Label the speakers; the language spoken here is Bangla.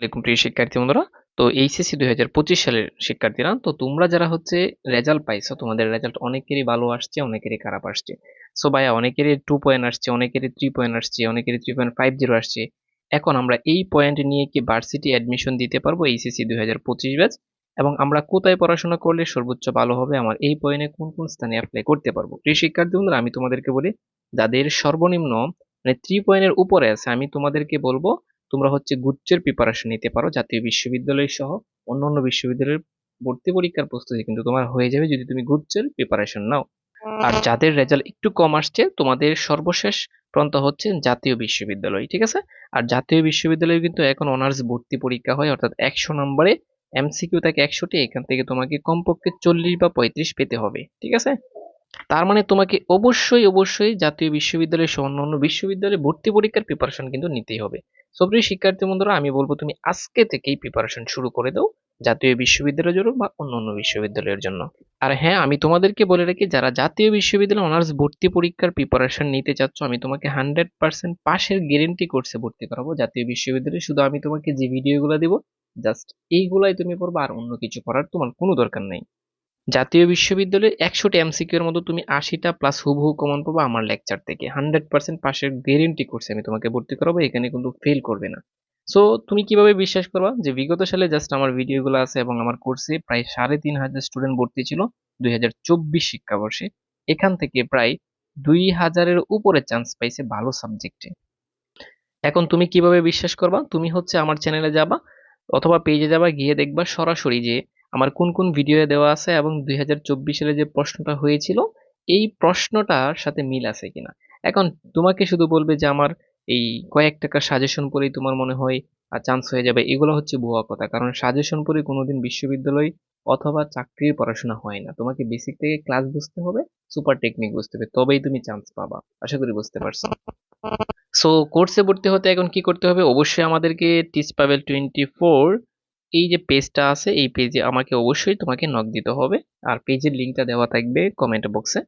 Speaker 1: আলাইকুম প্রিয় শিক্ষার্থী বন্ধুরা, তো এইচএসসি দুই হাজার পঁচিশ সালের শিক্ষার্থীরা, তো তোমরা যারা হচ্ছে রেজাল্ট পাইছো, তোমাদের রেজাল্ট অনেকেরই ভালো আসছে, অনেকেরই খারাপ আসছে। সো ভাইয়া, অনেকেরই টু পয়েন্ট আসছে, অনেকেরই থ্রি পয়েন্ট আসছে, অনেকেরই থ্রি পয়েন্ট ফাইভ জিরো আসছে। এখন আমরা এই পয়েন্ট নিয়ে কি ভার্সিটি অ্যাডমিশন দিতে পারব এইচএসসি দুই হাজার পঁচিশ ব্যাচ এবং আমরা কোথায় পড়াশোনা করলে সর্বোচ্চ ভালো হবে? আমার এই পয়েন্টে কোন কোন স্থানে অ্যাপ্লাই করতে পারব? প্রিয় শিক্ষার্থী বন্ধুরা, আমি তোমাদেরকে বলি, যাদের সর্বনিম্ন মানে থ্রি পয়েন্টের উপরে আছে, আমি তোমাদেরকে বলব তোমরা হচ্ছে গুচ্ছের প্রিপারেশন নিতে পারো, জাতীয় বিশ্ববিদ্যালয় সহ অন্যান্য বিশ্ববিদ্যালয়ের ভর্তি পরীক্ষার প্রস্তুতি কিন্তু তোমার হয়ে যাবে যদি তুমি গুচ্ছের প্রিপারেশন নাও। আর যাদের রেজাল্ট একটু কম আসছে, তোমাদের সর্বশেষ প্রান্ত হচ্ছে জাতীয় বিশ্ববিদ্যালয়, ঠিক আছে? আর জাতীয় বিশ্ববিদ্যালয়ে কিন্তু এখন অনার্স ভর্তি পরীক্ষা হয়, অর্থাৎ একশো নম্বরে এমসিকিউ থাকে একশোটি, এখান থেকে তোমাকে কমপক্ষে চল্লিশ বা পঁয়ত্রিশ পেতে হবে, ঠিক আছে? তার মানে তোমাকে অবশ্যই অবশ্যই জাতীয় বিশ্ববিদ্যালয় সহ অন্যান্য বিশ্ববিদ্যালয়ে ভর্তি পরীক্ষার প্রিপারেশন কিন্তু নিতেই হবে। সো প্রিয় শিক্ষার্থী বন্ধুরা, আমি বলব তুমি আজকে থেকেই প্রিপারেশন শুরু করে দাও জাতীয় বিশ্ববিদ্যালয়ের জন্য বা অন্যান্য বিশ্ববিদ্যালয়ের জন্য। আর হ্যাঁ আমি তোমাদেরকে বলে রাখি, যারা জাতীয় বিশ্ববিদ্যালয়ে অনার্স ভর্তি পরীক্ষার প্রিপারেশন নিতে চাচ্ছ, আমি তোমাকে হান্ড্রেড পার্সেন্ট পাশের গ্যারেন্টি কোর্সে ভর্তি করাবো জাতীয় বিশ্ববিদ্যালয়ে। শুধু আমি তোমাকে যে ভিডিওগুলো দিব জাস্ট এইগুলাই তুমি পড়ব, আর অন্য কিছু করার তোমার কোনো দরকার নেই। জাতীয় বিশ্ববিদ্যালয়ে একশোটি এমসিকিউ এর মধ্যে তুমি আশিটা প্লাস হুবহু কমন পাবো আমার লেকচার থেকে। হান্ড্রেড পার্সেন্ট পাশের গ্যারেন্টি করছে আমি তোমাকে ভর্তি করাবো, এখানে কিন্তু ফেল করবে না। সো তুমি কীভাবে বিশ্বাস করবা? যে বিগত সালে জাস্ট আমার ভিডিওগুলো আছে এবং আমার কোর্সে প্রায় সাড়ে তিন হাজার স্টুডেন্ট ভর্তি ছিল দুই হাজার চব্বিশ শিক্ষাবর্ষে। এখান থেকে প্রায় দুই হাজারের উপরে চান্স পাইছে ভালো সাবজেক্টে এখন তুমি কীভাবে বিশ্বাস করবা? তুমি হচ্ছে আমার চ্যানেলে যাবা অথবা পেজে যাবা, গিয়ে দেখবা সরাসরি যে আমার কোন কোন ভিডিও দেওয়া আছে এবং দুই হাজার চব্বিশ সালে যে প্রশ্নটা হয়েছিল, এই প্রশ্নটার সাথে মিল আছে কিনা? এখন তোমাকে শুধু বলবে যে আমার এই কয়েক টাকা সাজেশন পড়েই তোমার মনে হয় আর চান্স হয়ে যাবে, এগুলো হচ্ছে ভুয়া কথা। কারণ সাজেশন পড়ে কোনোদিন বিশ্ববিদ্যালয় অথবা চাকরির পড়াশোনা হয় না। তোমাকে বেসিক থেকে ক্লাস বুঝতে হবে সুপার টেকনিক বুঝতে হবে, তবেই তুমি চান্স পাবা। আশা করি বুঝতে পারছ। সো কোর্সে ভর্তি হতে এখন কি করতে হবে? অবশ্যই আমাদেরকে টিচ পাবেল টোয়েন্টি ফোর এই যে পেজটা আছে, এই পেজে আমাকে অবশ্যই তোমাকে নক দিতে হবে। আর পেজের লিঙ্কটা দেওয়া থাকবে কমেন্ট বক্সে